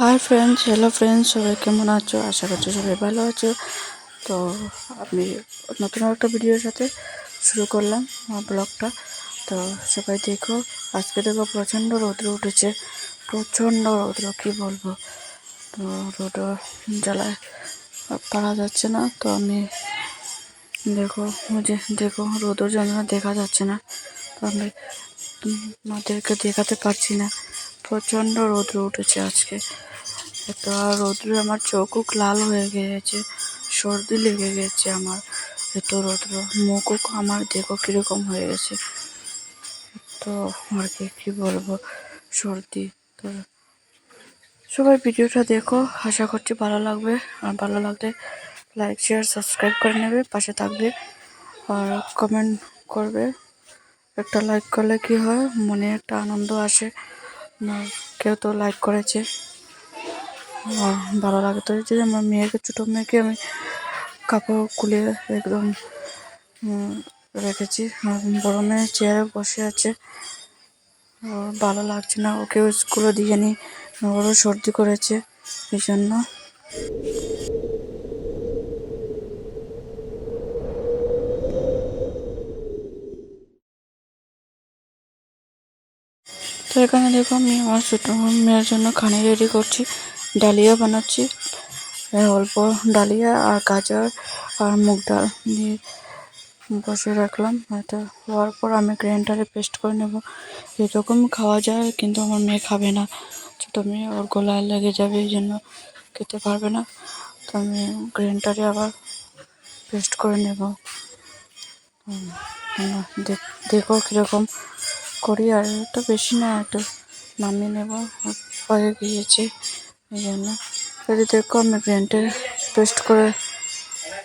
Hi friends hello friends সবাই কেমন আছো? আশা করছি সবাই ভালো আছো। তো আমি নতুন একটা ভিডিওর সাথে শুরু করলাম আমার ব্লগটা। তো সবাই দেখো, আজকে দেখো প্রচণ্ড রৌদ্র উঠেছে। প্রচণ্ড রৌদ্র, কী বলব? তো রৌদ্র জ্বালায় পারা যাচ্ছে না। তো আমি দেখো যে দেখো, রৌদ্র জন্য দেখা যাচ্ছে না। তো আমি তোমাদেরকে দেখাতে পারছি না। প্রচণ্ড রৌদ্র উঠেছে আজকে। আর রৌদ্রে আমার চোখও লাল হয়ে গিয়েছে, সর্দি লেগে গেছে আমার। এত রৌদ্র, মুখও আমার দেখো কীরকম হয়ে গেছে। তো আর কি বলব, সর্দি তো। সবাই ভিডিওটা দেখো, আশা করছি ভালো লাগবে। আর ভালো লাগলে লাইক শেয়ার সাবস্ক্রাইব করে নেবে, পাশে থাকবে। আর কমেন্ট করবে। একটা লাইক করলে কি হয়? মনে একটা আনন্দ আসে। কেউ তো লাইক করেছে। ভালো লাগে তো যে আমার মেয়েকে, ছোটো মেয়েকে আমি কাপড় খুলে একদম রেখেছি। বড় মেয়ে চেয়ারে বসে আছে। ভালো লাগছে না ওকেও স্কুলে দিয়ে নি, ওরও সর্দি করেছে, এই জন্য। তো এখানে দেখো আমি আমার ছোটো মেয়ের জন্য খানি রেডি করছি। ডালিয়া বানাচ্ছি। অল্প ডালিয়া আর গাজর আর মুগ ডাল দিয়ে বসে রাখলাম। এটা হওয়ার পর আমি গ্রাইন্ডারে পেস্ট করে নেব। এরকম খাওয়া যায় কিন্তু আমার মেয়ে খাবে না। ছোটো মেয়ে ওর গলায় লেগে যাবে, এই জন্য খেতে পারবে না। তো আমি গ্রাইন্ডারে আবার পেস্ট করে নেব। দেখ- কীরকম করি। আর এটা বেশি না, একটু নামিয়ে নেব। হয়ে গিয়েছে। এই জন্য আমি গ্রাইন্ডারে পেস্ট করে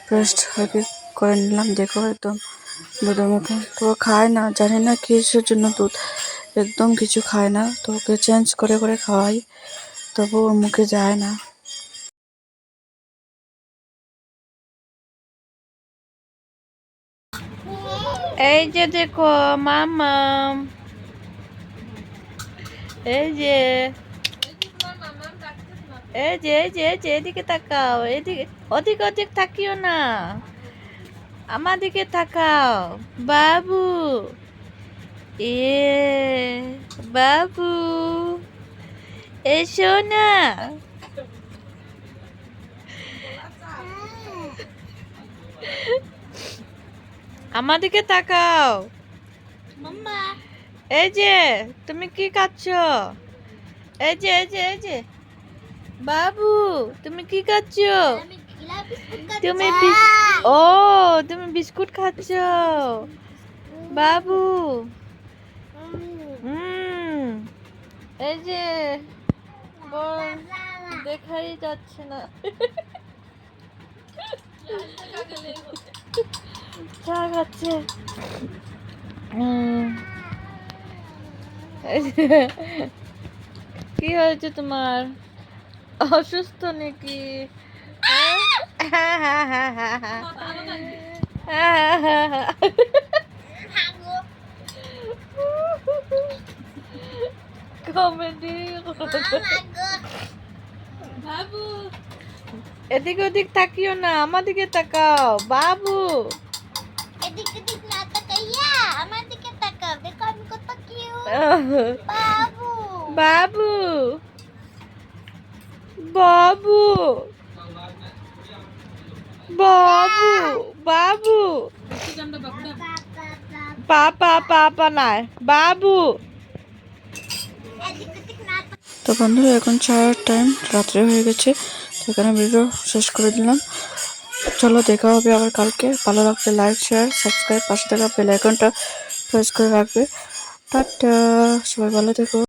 পেস্ট হয়ে করে নিলাম, দেখো একদম দুধের মতো তো খায় না, জানি না কিসের জন্য দুধ, একদম কিছু খায় না। তো ওকে চেঞ্জ করে করে খাওয়াই তবু ওর মুখে যায় না। এই যে দেখো মামাম এই যে এই যে এই যে এই যে এদিকে তাকাও এদিকে ওদিক ওদিক তাকিও না। আমার দিকে তাকাও বাবু। এ বাবু। এসো না। আমার দিকে তাকাও। এই যে তুমি কি খাচ্ছ? এই যে এই যে এই যে। বাবু তুমি কি খাচ্ছ? তুমি ও তুমি বিস্কুট খাচ্ছ। বাবু। হুম। এই যে দেখাই যাচ্ছে না। চা খাচ্ছে। কি হয়েছে তোমার? অসুস্থ নাকি? কমেডি। বাবু। এদিক ওদিক তাকিও না আমার দিকে তাকাও। বাবু। এদিক এদিক না তাকাইয়া আমার দিকে তাকাও। দেখো আমি কত কিউট বাবু। বাবু। বাবু। বাবু বাবু। পাপা পাপা নাই। বাবু। তো বন্ধুরা এখন চার টাইম রাত্রে হয়ে গেছে, তো এখানে ভিডিও শেষ করে দিলাম। চলো, দেখা হবে আবার কালকে। ভালো লাগলে লাইক শেয়ার সাবস্ক্রাইব পাশে থাকা বেল আইকনটা প্রেস করে রাখবে। টাটা, সবাই ভালো থেকো।